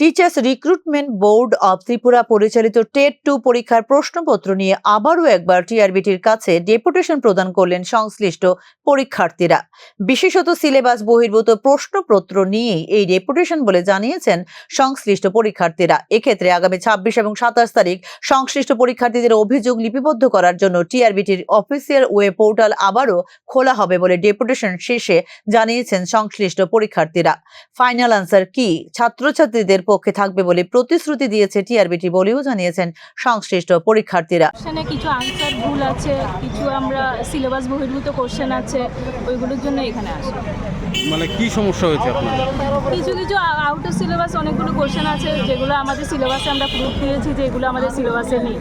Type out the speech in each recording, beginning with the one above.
Teachers recruitment board of Tripura পরিচালিত TET two পরীক্ষার প্রশ্নপত্র নিয়ে আবারও একবার টিআরবিটির কাছে ডেপুটেশন প্রদান করলেন সংশ্লিষ্ট পরীক্ষার্থীরা। বিশেষত সিলেবাস বহির্ভূত প্রশ্নপত্র নিয়ে এই ডেপুটেশন বলে জানিয়েছেন সংশ্লিষ্ট পরীক্ষার্থীরা। এক্ষেত্রে আগামী ছাব্বিশ এবং সাতাশ তারিখ সংশ্লিষ্ট পরীক্ষার্থীদের অভিযোগ লিপিবদ্ধ করার জন্য টিআরবিটির অফিসিয়াল ওয়েব পোর্টাল আবারও খোলা হবে বলে ডেপুটেশন শেষে জানিয়েছেন সংশ্লিষ্ট পরীক্ষার্থীরা। ফাইনাল আনসার কি? ছাত্রছাত্রীদের পক্ষে থাকবে বলে প্রতিশ্রুতি দিয়েছে টিআরবিটি বলেও জানিয়েছেন সংশ্লিষ্ট পরীক্ষার্থীরা। কিছু আনসার ভুল আছে, কিছু আমরা সিলেবাস বহির্ভূত কোশ্চেন আছে, ওইগুলোর জন্য এখানে আসি। মানে কি সমস্যা হয়েছে আপনার কিছু কিছু আউট অফ সিলেবাস অনেকগুলো কোশ্চেন আছে যেগুলো আমাদের সিলেবাসে আমরা প্রুফ দিয়েছি যে এগুলো আমাদের সিলেবাসে নেই।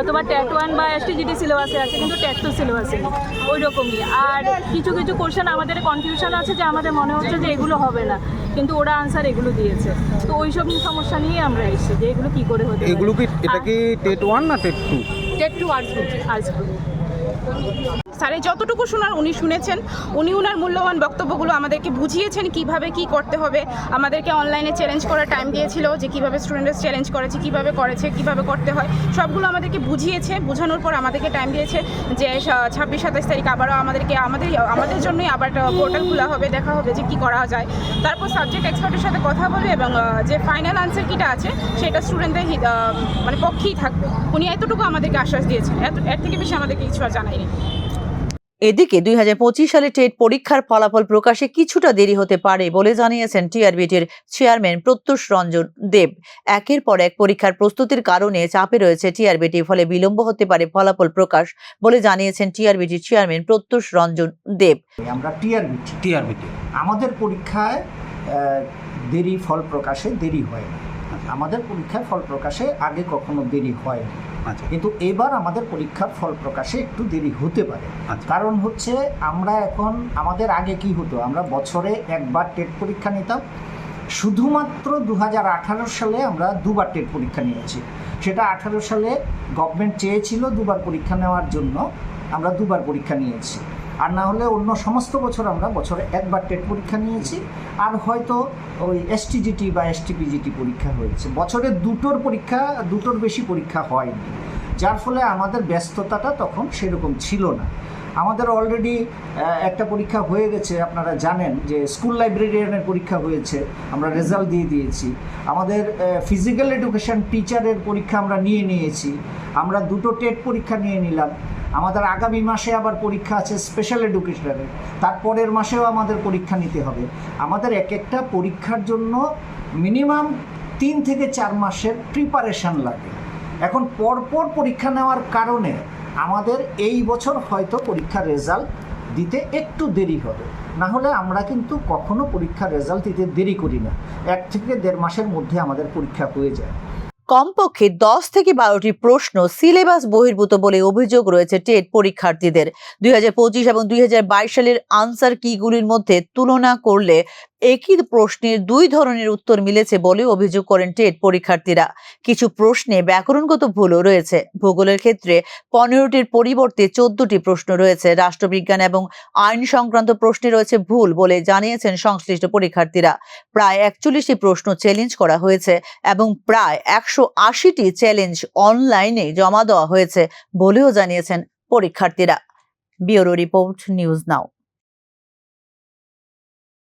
অথবা ট্যাট ওয়ান বা এস এসটিজিটি সিলেবাসে আছে কিন্তু ট্যাট টু সিলেবাসে নেই। ওই রকমই আর কিছু কিছু কোশ্চেন আমাদের কনফিউশন আছে যে আমাদের মনে হচ্ছে যে এগুলো হবে না কিন্তু ওরা আনসার এগুলো দিয়েছে। তো ওই সব সমস্যা নিয়ে আমরা এসেছি যে এগুলো কি করে হতে এগুলো কি এটা কি টেট ওয়ান না TET two TET two arts group arts group স্যারে যতটুকু শোনার উনি শুনেছেন, উনি উনার মূল্যবান বক্তব্যগুলো আমাদেরকে বুঝিয়েছেন কীভাবে কি করতে হবে। আমাদেরকে অনলাইনে চ্যালেঞ্জ করার টাইম দিয়েছিল যে কীভাবে স্টুডেন্টরা চ্যালেঞ্জ করেছে, কীভাবে করেছে, কীভাবে করতে হয়। সবগুলো আমাদেরকে বুঝিয়েছে, বোঝানোর পর আমাদেরকে টাইম দিয়েছে যে ছাব্বিশ সাতাশ তারিখ আবারও আমাদেরকে, আমাদের আমাদের জন্যই আবার পোর্টাল খোলা হবে, দেখা হবে যে কি করা যায়। তারপর সাবজেক্ট এক্সপার্টের সাথে কথা বলে এবং যে ফাইনাল আনসার কিটা আছে, সেটা স্টুডেন্টদের মানে পক্ষেই থাকবে। উনি এতটুকু আমাদেরকে আশ্বাস দিয়েছেন। এত, এর থেকে বেশি আমাদেরকে কিছু আর জানায়নি। এদিকে দুই সালে টেট পরীক্ষার ফলাফল প্রকাশে কিছুটা দেরি হতে পারে বলে জানিয়েছেন টিআরবিটির চেয়ারম্যান প্রত্যুষ রঞ্জন দেব। একের পর এক পরীক্ষার প্রস্তুতির কারণে চাপে রয়েছে টিআরবিটি ফলে বিলম্ব হতে পারে ফলাফল প্রকাশ বলে জানিয়েছেন টিআরবিটির চেয়ারম্যান প্রত্যুষ রঞ্জন দেব। আমরা টিআরবিটি। টিআরবিটি। আমাদের পরীক্ষায় দেরি ফল প্রকাশে দেরি হয় আমাদের পরীক্ষার ফল প্রকাশে আগে কখনো দেরি হয় কিন্তু এবার আমাদের পরীক্ষার ফল প্রকাশে একটু দেরি হতে পারে। আচ্ছা। কারণ হচ্ছে আমরা এখন আমাদের আগে কি হতো? আমরা বছরে একবার টেট পরীক্ষা নিতাম। শুধুমাত্র দু হাজার আঠারো সালে আমরা দুবার টেট পরীক্ষা নিয়েছি। সেটা আঠারো সালে গভর্নমেন্ট চেয়েছিল দুবার পরীক্ষা নেওয়ার জন্য। আমরা দুবার পরীক্ষা নিয়েছি। আর না হলে অন্য সমস্ত বছর আমরা বছরে একবার টেট পরীক্ষা নিয়েছি। আর হয়তো ওই এসটিজিটি বা এসটিপিজিটি পরীক্ষা হয়েছে। বছরে দুটোর পরীক্ষা, দুটোর বেশি পরীক্ষা হয়নি। যার ফলে আমাদের ব্যস্ততাটা তখন সেরকম ছিল না। আমাদের অলরেডি একটা পরীক্ষা হয়ে গেছে, আপনারা জানেন যে স্কুল লাইব্রেরিয়ানের পরীক্ষা হয়েছে, আমরা রেজাল্ট দিয়ে দিয়েছি। আমাদের ফিজিক্যাল এডুকেশন টিচারের পরীক্ষা আমরা নিয়ে নিয়েছি। আমরা দুটো টেট পরীক্ষা নিয়ে নিলাম। আমাদের আগামী মাসে আবার পরীক্ষা আছে স্পেশাল এডুকেশনের তারপরের মাসেও আমাদের পরীক্ষা নিতে হবে। আমাদের এক একটা পরীক্ষার জন্য মিনিমাম তিন থেকে চার মাসের প্রিপারেশন লাগে। এখন পরপর পরীক্ষা নেওয়ার কারণে আমাদের এই বছর হয়তো পরীক্ষার রেজাল্ট দিতে একটু দেরি হবে। না হলে আমরা কিন্তু কখনো পরীক্ষার রেজাল্ট দিতে দেরি করি না। এক থেকে দেড় মাসের মধ্যে আমাদের পরীক্ষা হয়ে যায়। কমপক্ষে দশ থেকে বারোটি প্রশ্ন সিলেবাস বহির্ভূত বলে অভিযোগ রয়েছে টেট পরীক্ষার্থীদের। দুই হাজার পঁচিশ এবং দুই হাজার বাইশ সালের আনসার কিগুলির মধ্যে তুলনা করলে একই প্রশ্নের দুই ধরনের উত্তর মিলেছে বলে অভিযোগ করেন টেট পরীক্ষার্থীরা। কিছু প্রশ্নে ব্যাকরণগত ভুলও রয়েছে। ভূগোলের ক্ষেত্রে পনেরোটির পরিবর্তে চোদ্দটি প্রশ্ন রয়েছে। রাষ্ট্রবিজ্ঞান এবং আইন সংক্রান্ত প্রশ্নে রয়েছে ভুল বলে জানিয়েছেন সংশ্লিষ্ট পরীক্ষার্থীরা। প্রায় একচল্লিশটি প্রশ্ন চ্যালেঞ্জ করা হয়েছে এবং প্রায় একশো আশিটি চ্যালেঞ্জ অনলাইনে জমা দেওয়া হয়েছে বলেও জানিয়েছেন পরীক্ষার্থীরা। Bureau report news now.